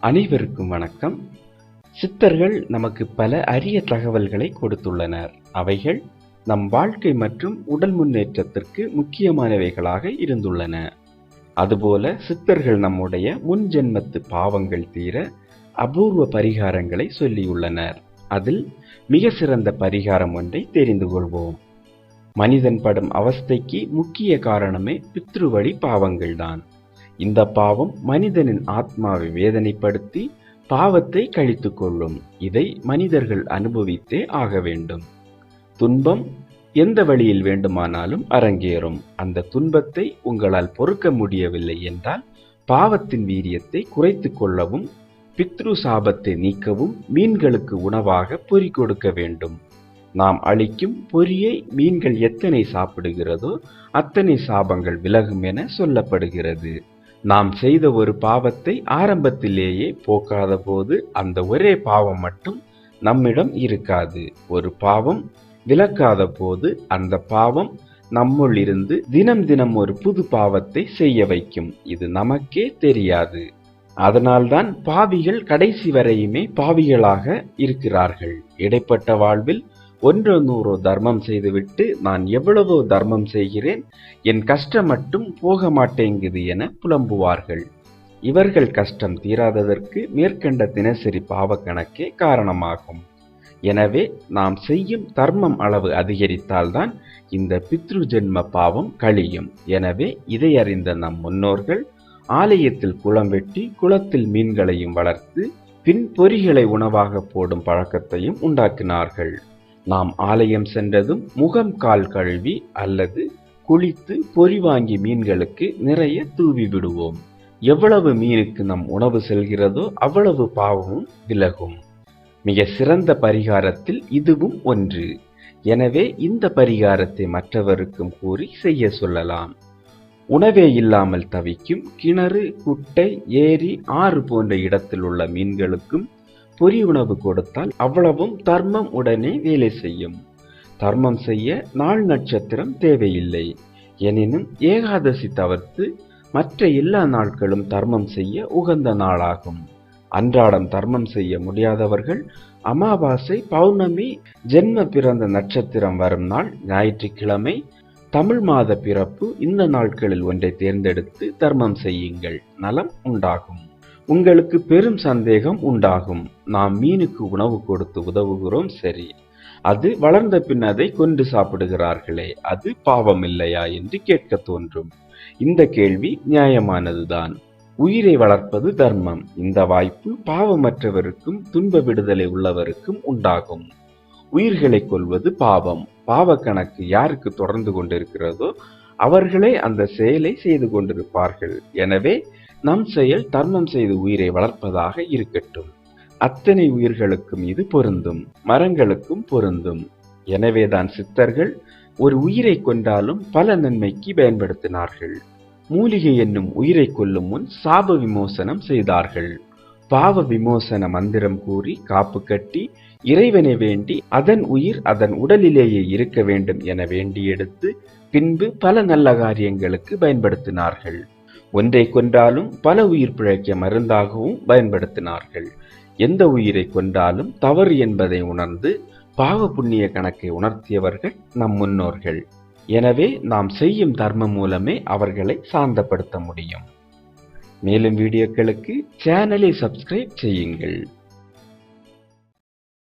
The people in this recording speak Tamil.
அனைவருக்கும் வணக்கம். சித்தர்கள் நமக்கு பல அரிய தகவல்களை கொடுத்துள்ளனர். அவைகள் நம் வாழ்க்கை மற்றும் உடல் முன்னேற்றத்திற்கு முக்கியமானவைகளாக இருந்துள்ளன. அதுபோல சித்தர்கள் நம்முடைய முன் ஜென்மத்து பாவங்கள் தீர அபூர்வ பரிகாரங்களை சொல்லியுள்ளனர். அதில் மிக சிறந்த பரிகாரம் ஒன்றை தெரிந்து கொள்வோம். மனிதன் படும் அவஸ்தைக்கு முக்கிய காரணமே பித்ருவழி பாவங்கள்தான். இந்த பாவம் மனிதனின் ஆத்மாவை வேதனைப்படுத்தி பாவத்தை கழித்து கொள்ளும் இதை மனிதர்கள் அனுபவித்தே ஆக வேண்டும். துன்பம் எந்த வழியில் வேண்டுமானாலும் அரங்கேறும். அந்த துன்பத்தை உங்களால் பொறுக்க முடியவில்லை என்றால் பாவத்தின் வீரியத்தை குறைத்து கொள்ளவும் பித்ரு சாபத்தை நீக்கவும் மீன்களுக்கு உணவாக பொறி கொடுக்க வேண்டும். நாம் அளிக்கும் பொரியை மீன்கள் எத்தனை சாப்பிடுகிறதோ அத்தனை சாபங்கள் விலகும் என சொல்லப்படுகிறது. நாம் செய்த ஒரு பாவத்தை ஆரம்பத்திலேயே போக்காத போது அந்த ஒரே பாவம் மட்டும் நம்மிடம் இருக்காது. ஒரு பாவம் விலக்காத போது அந்த பாவம் நம்முள் இருந்து தினம் தினம் ஒரு புது பாவத்தை செய்ய வைக்கும். இது நமக்கே தெரியாது. அதனால்தான் பாவிகள் கடைசி வரையுமே பாவிகளாக இருக்கிறார்கள். இடைப்பட்ட வாழ்வில் ஒன்று நூறோ தர்மம் செய்துவிட்டு நான் எவ்வளவோ தர்மம் செய்கிறேன் என் கஷ்டம் மட்டும் போக மாட்டேங்குது என புலம்புவார்கள். இவர்கள் கஷ்டம் தீராததற்கு மேற்கண்ட தினசரி பாவ கணக்கே காரணமாகும். எனவே நாம் செய்யும் தர்மம் அளவு அதிகரித்தால்தான் இந்த பித்ரு ஜென்ம பாவம் கழியும். எனவே இதை அறிந்த நம் முன்னோர்கள் ஆலயத்தில் குளம் வெட்டி குளத்தில் மீன்களையும் வளர்த்து பின் பொறிகளை உணவாக போடும் பழக்கத்தையும் உண்டாக்கினார்கள். நாம் ஆலயம் சென்றதும் முகம் கால் கழுவி அல்லது குளித்து பொறி வாங்கி மீன்களுக்கு நிறைய தூவி விடுவோம். எவ்வளவு மீனுக்கு நம் உணவு செல்கிறதோ அவ்வளவு பாவமும் விலகும். மிக சிறந்த பரிகாரத்தில் இதுவும் ஒன்று. எனவே இந்த பரிகாரத்தை மற்றவருக்கும் கூறி செய்ய சொல்லலாம். உணவே இல்லாமல் தவிக்கும் கிணறு குட்டை ஏரி ஆறு போன்ற இடத்தில் உள்ள மீன்களுக்கும் பொறி உணவு கொடுத்தால் அவ்வளவும் தர்மம் உடனே வேலை செய்யும். தர்மம் செய்ய நாள் நட்சத்திரம் தேவையில்லை. எனினும் ஏகாதசி தவிர்த்து மற்ற எல்லா நாட்களும் தர்மம் செய்ய உகந்த நாளாகும். அன்றாடம் தர்மம் செய்ய முடியாதவர்கள் அமாவாசை பௌர்ணமி ஜென்ம பிறந்த நட்சத்திரம் வரும் நாள் ஞாயிற்றுக்கிழமை தமிழ் மாத பிறப்பு இந்த நாட்களில் ஒன்றை தேர்ந்தெடுத்து தர்மம் செய்யுங்கள். நலம் உண்டாகும். உங்களுக்கு பெரும் சந்தேகம் உண்டாகும். நாம் மீனுக்கு உணவு கொடுத்து உதவுகிறோம் சரி. அது வளர்ந்த பின் அதை கொண்டு சாப்பிடுகிறார்களே அது பாவம் இல்லையா என்று கேட்க தோன்றும். இந்த கேள்வி நியாயமானதுதான். உயிரை வளர்ப்பது தர்மம். இந்த வாய்ப்பு பாவமற்றவருக்கும் துன்ப விடுதலை உள்ளவருக்கும் உண்டாகும். உயிர்களை கொள்வது பாவம். பாவ கணக்கு யாருக்கு தொடர்ந்து கொண்டிருக்கிறதோ அவர்களே அந்த செயலை செய்து கொண்டிருப்பார்கள். எனவே நம் செயல் தர்மம் செய்து உயிரை வளர்ப்பதாக இருக்கட்டும். அத்தனை உயிர்களுக்கும் இது பொருந்தும் மரங்களுக்கும் பொருந்தும். எனவேதான் சித்தர்கள் ஒரு உயிரை கொண்டாலும் பல நன்மைக்கு பயன்படுத்தினார்கள். மூலிகை என்னும் உயிரை கொல்லும் முன் சாப விமோசனம் செய்தார்கள். பாவ விமோசன மந்திரம் கூறி காப்பு கட்டி இறைவனை வேண்டி அதன் உயிர் அதன் உடலிலேயே இருக்க வேண்டும் என வேண்டி எடுத்து பின்பு பல நல்ல காரியங்களுக்கு பயன்படுத்தினார்கள். ஒன்றை கொன்றாலும் பல உயிர் பிழைக்க மருந்தாகவும் பயன்படுத்தினார்கள். எந்த உயிரை கொன்றாலும் தவறு என்பதை உணர்ந்து பாவ புண்ணிய கணக்கை உணர்த்தியவர்கள் நம் முன்னோர்கள். எனவே நாம் செய்யும் தர்மம் மூலமே அவர்களை சாந்தப்படுத்த முடியும். மேலும் வீடியோக்களுக்கு சேனலை சப்ஸ்கிரைப் செய்யுங்கள்.